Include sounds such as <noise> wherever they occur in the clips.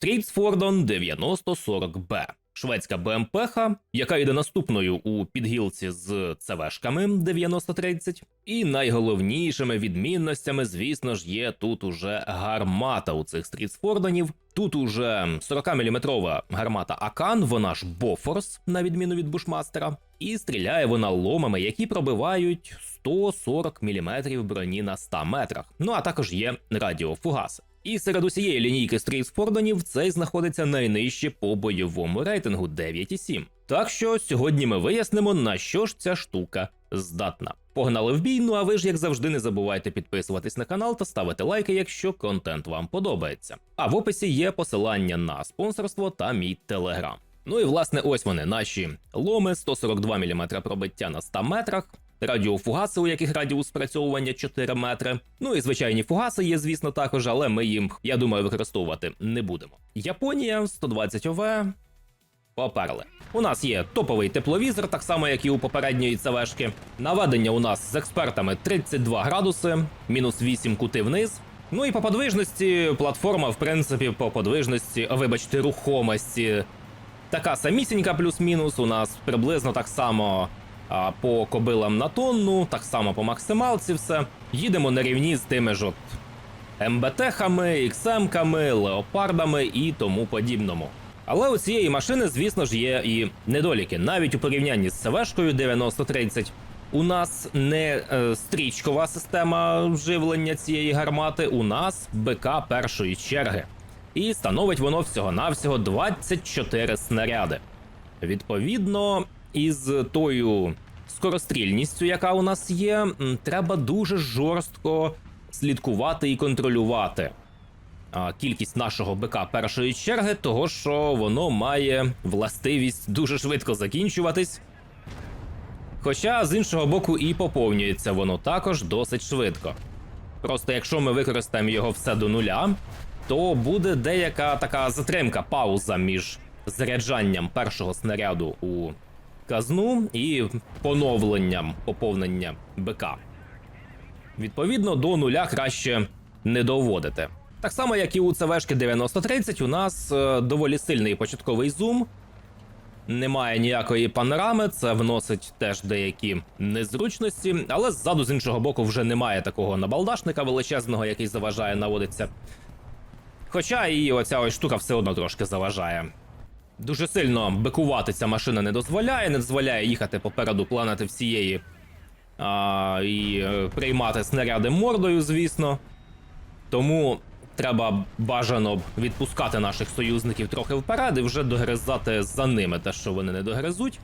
Стрітсфордон 9040Б. Шведська БМПха, яка йде наступною у підгілці з ЦВшками 9030. І найголовнішими відмінностями, звісно ж, є тут уже гармата у цих стрітсфордонів. Тут уже 40-мм гармата Акан, вона ж Бофорс, на відміну від Бушмастера, і стріляє вона ломами, які пробивають 140 мм броні на 100 метрах. Ну а також є радіофугаси. І серед усієї лінійки стрітсфордонів цей знаходиться найнижче по бойовому рейтингу 9,7. Так що сьогодні ми вияснимо, на що ж ця штука здатна. Погнали в бій, ну а ви ж, як завжди, не забувайте підписуватись на канал та ставити лайки, якщо контент вам подобається. А в описі є посилання на спонсорство та мій телеграм. Ну і власне ось вони, наші ломи 142 мм пробиття на 100 метрах. Радіофугаси, у яких радіус спрацьовування 4 метри. Ну і звичайні фугаси є, звісно, також, але ми їм, я думаю, використовувати не будемо. Японія 120 ОВ. Поперли. У нас є топовий тепловізор, так само як і у попередньої ЦВшки. Наведення у нас з експертами 32 градуси, мінус 8 кути вниз. Ну і по подвижності платформа, в принципі, по подвижності, вибачте, рухомості. Така самісінька плюс-мінус. У нас приблизно так само по кобилам на тонну, так само по максималці все. Їдемо на рівні з тими ж от МБТ-хами, XM-ками, леопардами і тому подібному. Але у цієї машини, звісно ж, є і недоліки. Навіть у порівнянні з ЦВшкою 9030 у нас не е, стрічкова система живлення цієї гармати, у нас БК першої черги. І становить воно всього-навсього 24 снаряди. Відповідно, із тою скорострільністю, яка у нас є, треба дуже жорстко слідкувати і контролювати кількість нашого БК першої черги, того що воно має властивість дуже швидко закінчуватись. Хоча з іншого боку і поповнюється воно також досить швидко. Просто якщо ми використаємо його все до нуля, то буде деяка така затримка, пауза між заряджанням першого снаряду у казну і поновленням поповнення БК. Відповідно, до нуля краще не доводити. Так само, як і у ЦВшки 9030, у нас е, доволі сильний початковий зум. Немає ніякої панорами, це вносить теж деякі незручності, але ззаду з іншого боку вже немає такого набалдашника величезного, який заважає наводиться. Хоча і оця ось штука все одно трошки заважає. Дуже сильно бикувати ця машина не дозволяє, не дозволяє їхати попереду планети всієї а, і е, приймати снаряди мордою, звісно. Тому треба бажано відпускати наших союзників трохи вперед і вже догризати за ними те, що вони не догризуть.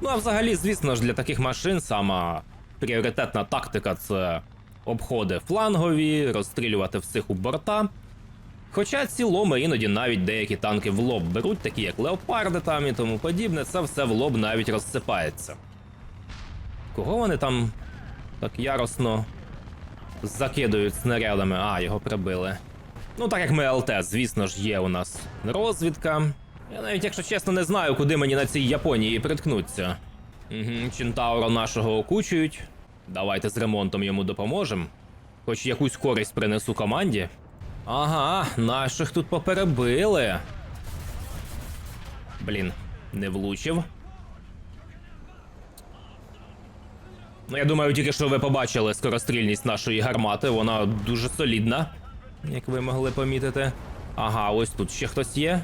Ну а взагалі, звісно ж, для таких машин сама пріоритетна тактика це обходи флангові, розстрілювати всіх у борта. Хоча ці ломи іноді навіть деякі танки в лоб беруть, такі як леопарди там і тому подібне, це все в лоб навіть розсипається. Кого вони там так яростно закидують снарядами? А, його прибили. Ну, так як ми ЛТ, звісно ж, є у нас розвідка. Я навіть, якщо чесно, не знаю, куди мені на цій Японії приткнуться. Угу, Чентаура нашого окучують. Давайте з ремонтом йому допоможемо. Хоч якусь користь принесу команді. Ага, наших тут поперебили. Блін, не влучив. Ну, я думаю, тільки що ви побачили скорострільність нашої гармати, вона дуже солідна, як ви могли помітити. Ага, ось тут ще хтось є.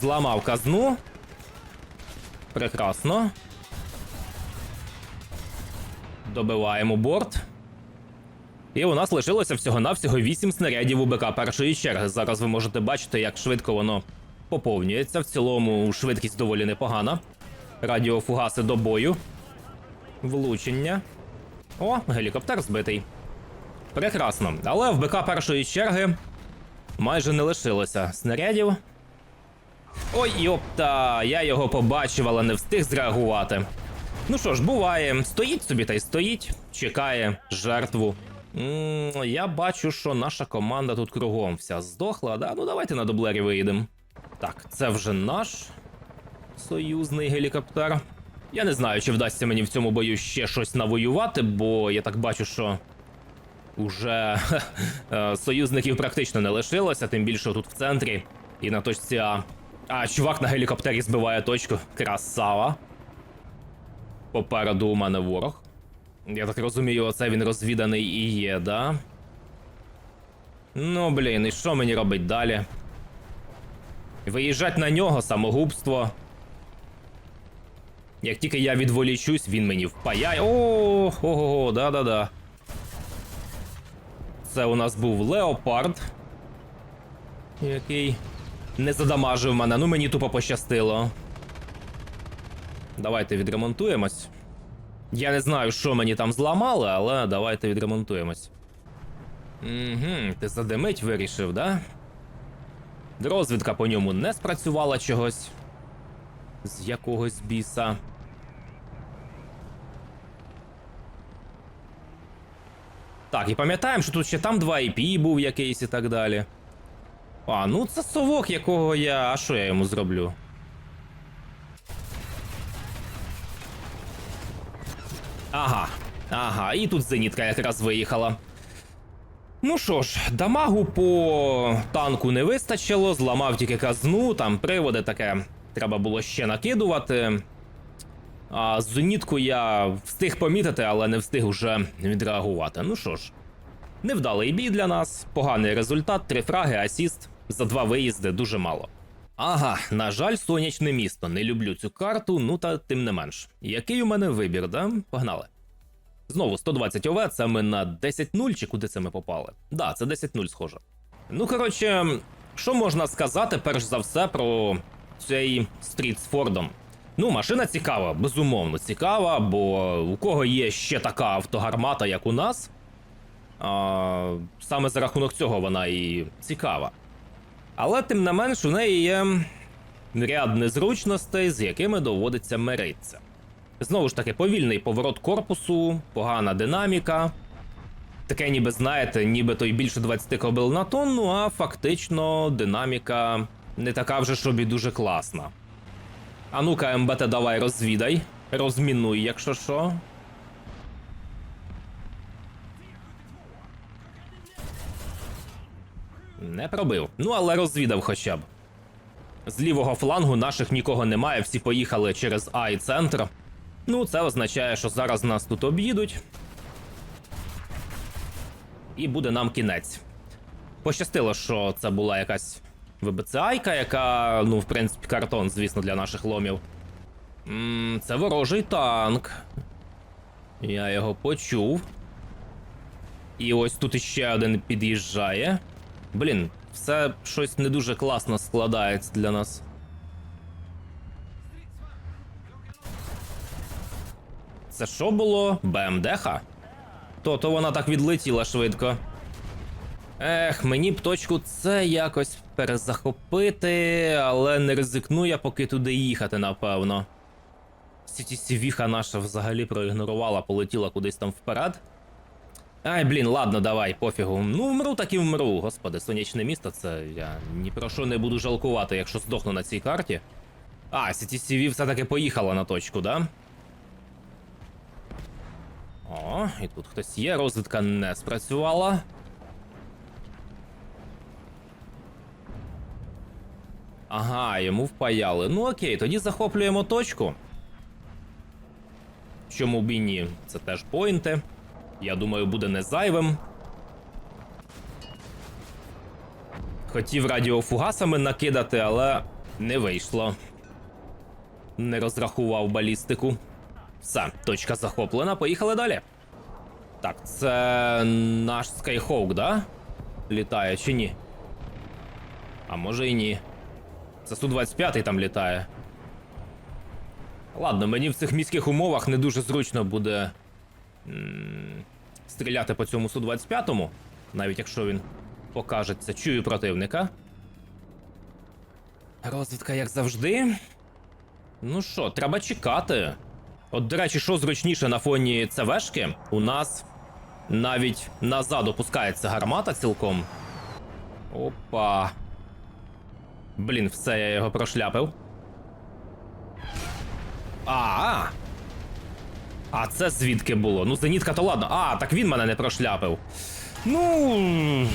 Зламав казну. Прекрасно. Добиваємо борт. І у нас лишилося всього-навсього 8 снарядів у БК першої черги. Зараз ви можете бачити, як швидко воно поповнюється. В цілому швидкість доволі непогана. Радіофугаси до бою. Влучення. О, гелікоптер збитий. Прекрасно. Але в БК першої черги майже не лишилося снарядів. Ой, йопта, я його побачив, але не встиг зреагувати. Ну що ж, буває, стоїть собі та й стоїть, чекає жертву. Я бачу, що наша команда тут кругом вся здохла. Да? Ну давайте на дублері виїдемо. Так, це вже наш союзний гелікоптер. Я не знаю, чи вдасться мені в цьому бою ще щось навоювати, бо я так бачу, що уже е, союзників практично не лишилося, тим більше тут в центрі і на точці А. А, чувак на гелікоптері збиває точку. Красава. Попереду у мене ворог. Я так розумію, оце він розвіданий і є, да? Ну, блін, і що мені робить далі? Виїжджать на нього самогубство. Як тільки я відволічусь, він мені впаяє. О, ого, да-да-да. Це у нас був Леопард. Який не задамажив мене. Ну мені тупо пощастило. Давайте відремонтуємось. Я не знаю, що мені там зламали, але давайте відремонтуємось. Угу, ти задимить вирішив, да? Розвідка по ньому не спрацювала чогось. З якогось біса. Так, і пам'ятаємо, що тут ще там 2 IP був якийсь і так далі. А, ну це совок, якого я. А що я йому зроблю? Ага, ага, і тут зенітка якраз виїхала. Ну що ж, дамагу по танку не вистачило, зламав тільки казну, там приводи таке треба було ще накидувати. А зенітку я встиг помітити, але не встиг уже відреагувати. Ну що ж, невдалий бій для нас, поганий результат, три фраги, асіст за два виїзди дуже мало. Ага, на жаль, сонячне місто. Не люблю цю карту, ну та тим не менш. Який у мене вибір, да? Погнали. Знову 120 ОВ, це ми на 10-0 чи куди це ми попали? Да, це 10-0 схоже. Ну, коротше, що можна сказати перш за все про цей стріт з Фордом? Ну, машина цікава, безумовно цікава, бо у кого є ще така автогармата, як у нас, а, саме за рахунок цього вона і цікава. Але тим не менш, у неї є ряд незручностей, з якими доводиться миритися. Знову ж таки, повільний поворот корпусу, погана динаміка. Таке, ніби знаєте, ніби той більше 20 кобил на тонну, а фактично динаміка не така вже, щоб і дуже класна. А ну-ка, МБТ, давай розвідай. Розмінуй, якщо що. Не пробив. Ну, але розвідав хоча б. З лівого флангу наших нікого немає, всі поїхали через А і центр. Ну, це означає, що зараз нас тут об'їдуть. І буде нам кінець. Пощастило, що це була якась ВБЦАйка, яка, ну, в принципі, картон, звісно, для наших ломів. М, Це ворожий танк. Я його почув. І ось тут іще один під'їжджає. Блін, все щось не дуже класно складається для нас. Це що було? БМДха? То-то вона так відлетіла швидко. Ех, мені б точку це якось перезахопити, але не ризикну я поки туди їхати, напевно. Сіті сівіха наша взагалі проігнорувала, полетіла кудись там вперед. Ай, блін, ладно, давай, пофігу. Ну, вмру, так і вмру. Господи, сонячне місто, це я ні про що не буду жалкувати, якщо здохну на цій карті. А, CTCV все-таки поїхала на точку, да? О, і тут хтось є, розвідка не спрацювала. Ага, йому впаяли. Ну окей, тоді захоплюємо точку. Чому б і ні? Це теж поінти. Я думаю, буде не зайвим. Хотів радіофугасами накидати, але не вийшло. Не розрахував балістику. Все, точка захоплена, поїхали далі. Так, це наш Skyhawk, да? Літає чи ні? А може і ні. Це Су-25 там літає. Ладно, мені в цих міських умовах не дуже зручно буде стріляти по цьому Су-25, навіть якщо він покажеться. Чую противника. Розвідка, як завжди. Ну що, треба чекати. От, до речі, що зручніше на фоні ЦВшки, у нас навіть назад опускається гармата цілком. Опа. Блін, все, я його прошляпив. А. А це звідки було? Ну, зенітка то ладно. А, так він мене не прошляпив. Ну,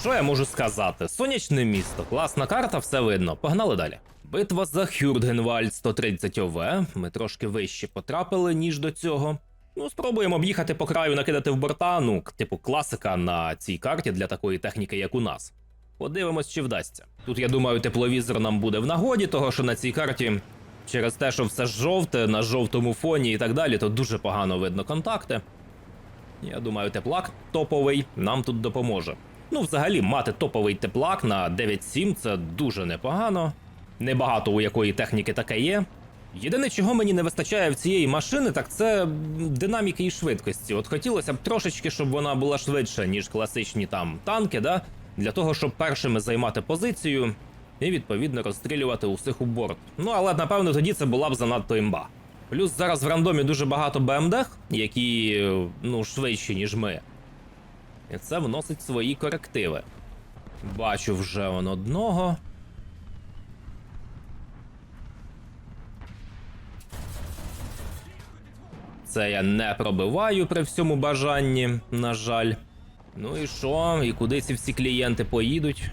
що я можу сказати? Сонячне місто, класна карта, все видно. Погнали далі. Битва за Хюрдгенвальд 130 ОВ. Ми трошки вище потрапили, ніж до цього. Ну, спробуємо об'їхати по краю, накидати в борта. Ну, типу, класика на цій карті для такої техніки, як у нас. Подивимось, чи вдасться. Тут, я думаю, тепловізор нам буде в нагоді, того що на цій карті, через те, що все жовте, на жовтому фоні і так далі, то дуже погано видно контакти. Я думаю, теплак топовий нам тут допоможе. Ну, взагалі, мати топовий теплак на 9.7 це дуже непогано. Небагато у якої техніки таке є. Єдине, чого мені не вистачає в цієї машини, так це динаміки і швидкості. От хотілося б трошечки, щоб вона була швидша, ніж класичні там танки, да? для того, щоб першими займати позицію і відповідно розстрілювати усіх у борт. Ну але напевно тоді це була б занадто імба. Плюс зараз в рандомі дуже багато БМД, які ну, швидші, ніж ми. І це вносить свої корективи. Бачу вже он одного. Це я не пробиваю при всьому бажанні, на жаль. Ну і що? І куди ці всі клієнти поїдуть?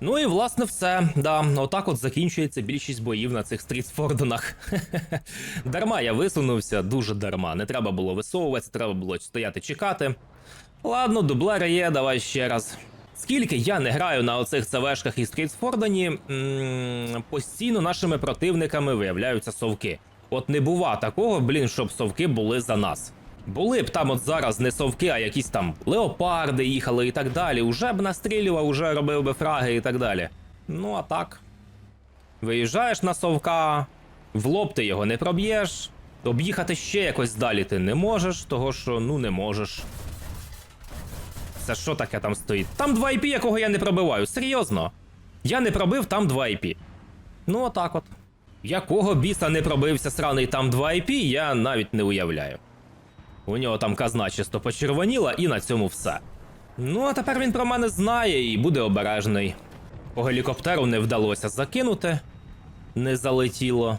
Ну і власне все. Да, отак от закінчується більшість боїв на цих стрітсфорденах. <laughs> дарма я висунувся, дуже дарма. Не треба було висовуватися, треба було стояти чекати. Ладно, дублери є, давай ще раз. Скільки я не граю на оцих ЦВшках і Стрітсфордені, м, постійно нашими противниками виявляються совки. От не бува такого, блін, щоб совки були за нас. Були б там от зараз не совки, а якісь там леопарди їхали і так далі. Уже б настрілював, уже робив би фраги і так далі. Ну а так. Виїжджаєш на совка, в лоб ти його не проб'єш, об'їхати ще якось далі ти не можеш, того що ну не можеш. Це що таке там стоїть? Там 2 IP, якого я не пробиваю. Серйозно. Я не пробив там 2 IP. Ну, отак от. Якого біса не пробився сраний там 2 IP, я навіть не уявляю. У нього там казна чисто почервоніла, і на цьому все. Ну, а тепер він про мене знає і буде обережний. По гелікоптеру не вдалося закинути, не залетіло.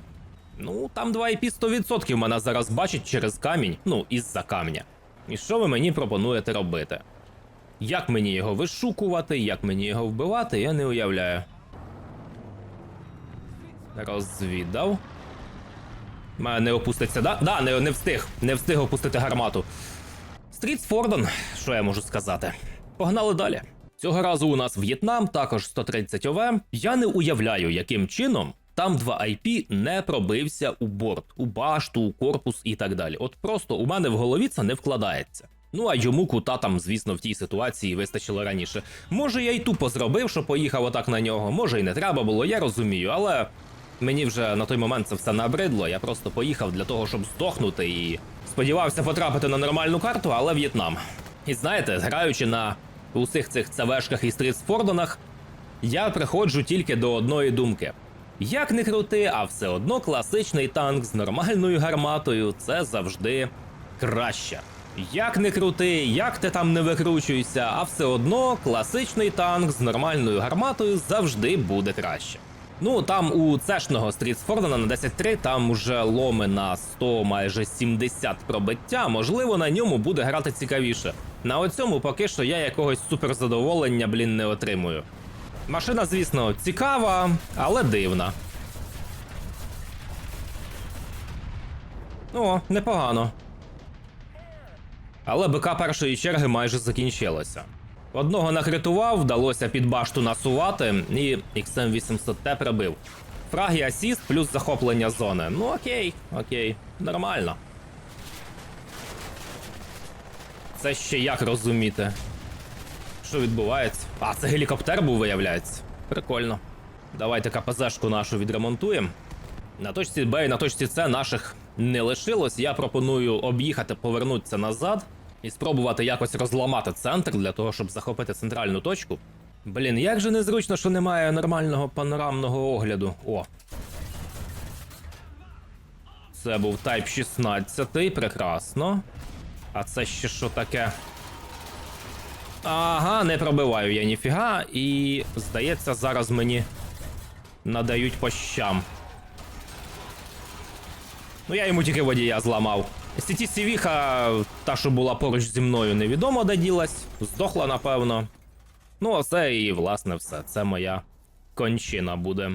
Ну, там 2 IP 100% мене зараз бачить через камінь, ну, із-за камня. І що ви мені пропонуєте робити? Як мені його вишукувати, як мені його вбивати, я не уявляю. Розвідав. Не опуститься, да? Да, не, не встиг. Не встиг опустити гармату. Стріт Фордон, що я можу сказати? Погнали далі. Цього разу у нас В'єтнам, також 130 ОВ. Я не уявляю, яким чином там 2 IP не пробився у борт, у башту, у корпус і так далі. От просто у мене в голові це не вкладається. Ну а йому кута там, звісно, в тій ситуації вистачило раніше. Може, я й тупо зробив, що поїхав отак на нього, може, і не треба було, я розумію, але мені вже на той момент це все набридло. Я просто поїхав для того, щоб здохнути і сподівався потрапити на нормальну карту, але В'єтнам. І знаєте, граючи на усіх цих ЦВшках і стрітсфордонах, я приходжу тільки до одної думки. Як не крути, а все одно класичний танк з нормальною гарматою це завжди краще. Як не крути, як ти там не викручуйся, а все одно класичний танк з нормальною гарматою завжди буде краще. Ну там у цешного Стрітсфордена на 10.3 там уже ломи на 100, майже 70 пробиття. Можливо, на ньому буде грати цікавіше. На оцьому поки що я якогось суперзадоволення, блін, не отримую. Машина, звісно, цікава, але дивна. О, непогано. Але БК першої черги майже закінчилося. Одного накритував, вдалося під башту насувати, і XM800T прибив. Фраг і асіст плюс захоплення зони. Ну окей, окей, нормально. Це ще як розуміти? Що відбувається? А, це гелікоптер був, виявляється. Прикольно. Давайте КПЗшку нашу відремонтуємо. На точці Б і на точці С наших не лишилось. Я пропоную об'їхати, повернутися назад і спробувати якось розламати центр для того, щоб захопити центральну точку. Блін, як же незручно, що немає нормального панорамного огляду. О. Це був Type 16, прекрасно. А це ще що таке? Ага, не пробиваю я ніфіга, і здається, зараз мені надають по щам. Ну я йому тільки водія зламав. Сіті Сівіха, та, що була поруч зі мною, невідомо де ділась, здохла, напевно. Ну, оце і власне все. Це моя кончина буде.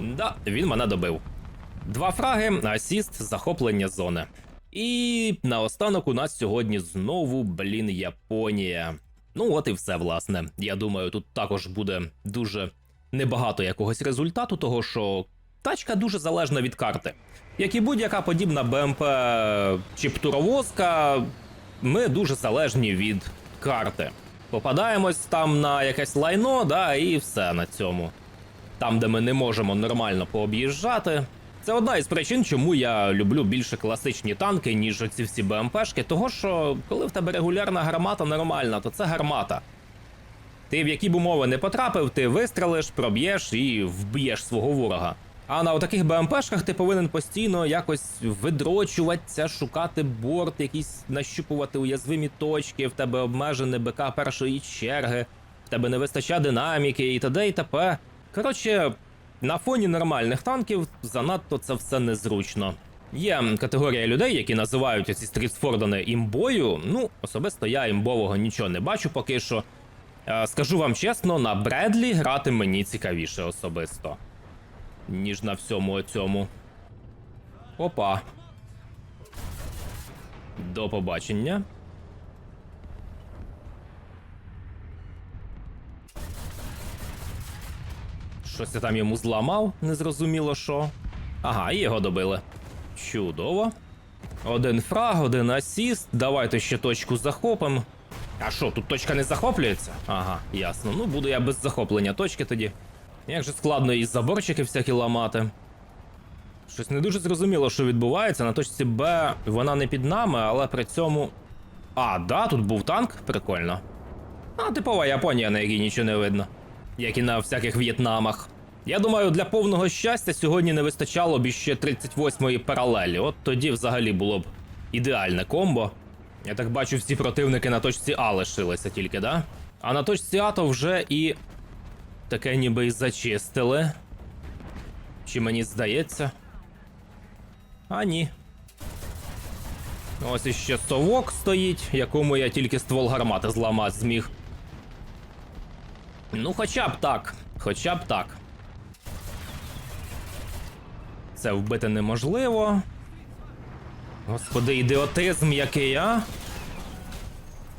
Да, він мене добив. Два фраги, асіст, захоплення зони. І наостанок у нас сьогодні знову, блін, Японія. Ну, от і все, власне. Я думаю, тут також буде дуже небагато якогось результату, того що тачка дуже залежна від карти. Як і будь-яка подібна БМП чи птуровозка, ми дуже залежні від карти. Попадаємось там на якесь лайно, да, і все на цьому. Там, де ми не можемо нормально пооб'їжджати. Це одна із причин, чому я люблю більше класичні танки, ніж оці всі БМПшки. Того що, коли в тебе регулярна гармата нормальна, то це гармата. Ти в які б умови не потрапив, ти вистрелиш, проб'єш і вб'єш свого ворога. А на таких БМПшках ти повинен постійно якось видрочуватися, шукати борт, якісь нащупувати уязвимі точки, в тебе обмежене БК першої черги, в тебе не вистачає динаміки і т.д. і т.п. Коротше, на фоні нормальних танків занадто це все незручно. Є категорія людей, які називають оці стрітсфордани імбою. Ну, особисто я імбового нічого не бачу поки що. Е, Скажу вам чесно, на Бредлі грати мені цікавіше особисто, ніж на всьому цьому. Опа. До побачення. Щось я там йому зламав, незрозуміло що. Ага, і його добили. Чудово. Один фраг, один асіст. Давайте ще точку захопимо. А що, тут точка не захоплюється? Ага, ясно. Ну буду я без захоплення точки тоді. Як же складно і заборчики всякі ламати. Щось не дуже зрозуміло, що відбувається. На точці Б вона не під нами, але при цьому. А, да, тут був танк, прикольно. А, типова Японія, на якій нічого не видно. Як і на всяких В'єтнамах. Я думаю, для повного щастя сьогодні не вистачало б іще 38-ї паралелі. От тоді взагалі було б ідеальне комбо. Я так бачу, всі противники на точці А лишилися тільки, да? А на точці А то вже і. Таке ніби й зачистили. Чи мені здається? А ні. Ось іще совок стоїть, якому я тільки ствол гармати зламати зміг. Ну, хоча б так. Хоча б так. Це вбити неможливо. Господи, ідіотизм який, а?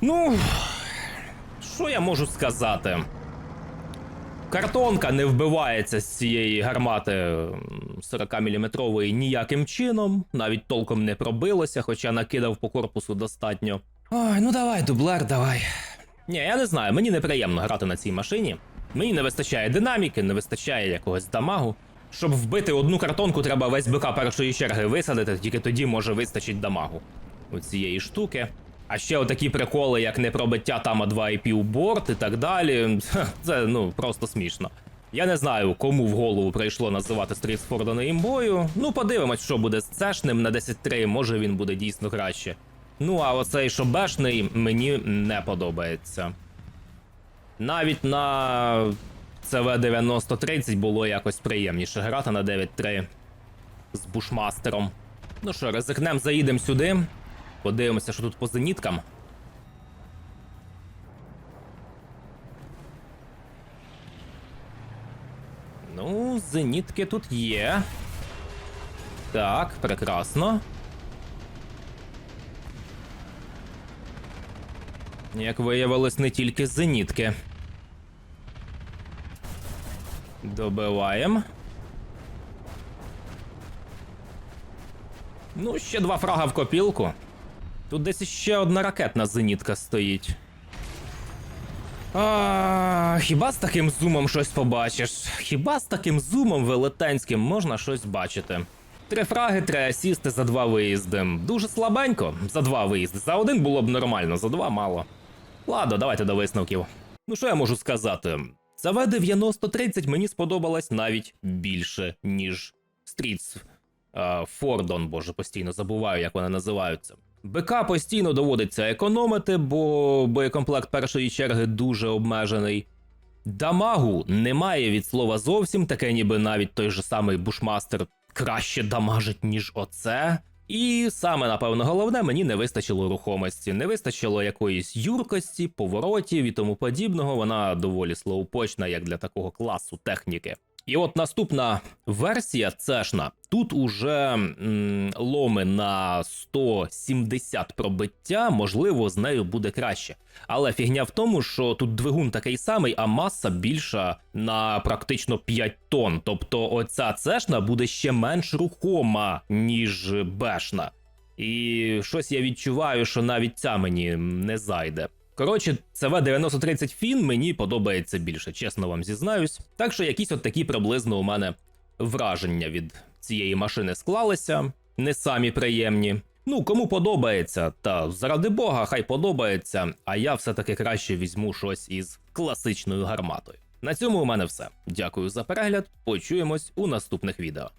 Ну. Що я можу сказати? Картонка не вбивається з цієї гармати 40-мм ніяким чином, навіть толком не пробилося, хоча накидав по корпусу достатньо. Ой, ну давай, дублер, давай. Ні, я не знаю, мені неприємно грати на цій машині. Мені не вистачає динаміки, не вистачає якогось дамагу. Щоб вбити одну картонку, треба весь БК першої черги висадити, тільки тоді може вистачить дамагу у цієї штуки. А ще отакі приколи, як непробиття тама 2,5 борт і так далі. <laughs> Це ну просто смішно. Я не знаю, кому в голову прийшло називати Стрітсфорда імбою. Ну, подивимось, що буде з цешним на 10-3, може він буде дійсно краще. Ну, а оцей що бешний мені не подобається. Навіть на ЦВ 9030 було якось приємніше грати на 9-3 з бушмастером. Ну що, ризикнем, заїдемо сюди. Подивимося, що тут по зеніткам. Ну, зенітки тут є. Так, прекрасно. Як виявилось, не тільки зенітки. Добиваємо. Ну, ще два фрага в копілку. Тут десь ще одна ракетна зенітка стоїть. А, хіба з таким зумом щось побачиш? Хіба з таким зумом велетенським можна щось бачити? Три фраги, три асісти за два виїзди. Дуже слабенько за два виїзди. За один було б нормально, за два мало. Ладно, давайте до висновків. Ну що я можу сказати? ЦВ 9030 мені сподобалась навіть більше, ніж Стрітс Фордон, боже, постійно забуваю, як вони називаються. БК постійно доводиться економити, бо боєкомплект першої черги дуже обмежений. Дамагу немає від слова зовсім, таке ніби навіть той же самий бушмастер краще дамажить, ніж оце. І саме, напевно, головне, мені не вистачило рухомості, не вистачило якоїсь юркості, поворотів і тому подібного. Вона доволі слоупочна, як для такого класу техніки. І от наступна версія цешна. Тут уже м, ломи на 170 пробиття, можливо, з нею буде краще. Але фігня в тому, що тут двигун такий самий, а маса більша на практично 5 тонн. Тобто оця цешна буде ще менш рухома, ніж бешна. І щось я відчуваю, що навіть ця мені не зайде. Коротше, CV 9030 Фін мені подобається більше, чесно вам зізнаюсь. Так що якісь от такі приблизно у мене враження від цієї машини склалися, не самі приємні. Ну, кому подобається, та заради Бога, хай подобається, а я все-таки краще візьму щось із класичною гарматою. На цьому у мене все. Дякую за перегляд. Почуємось у наступних відео.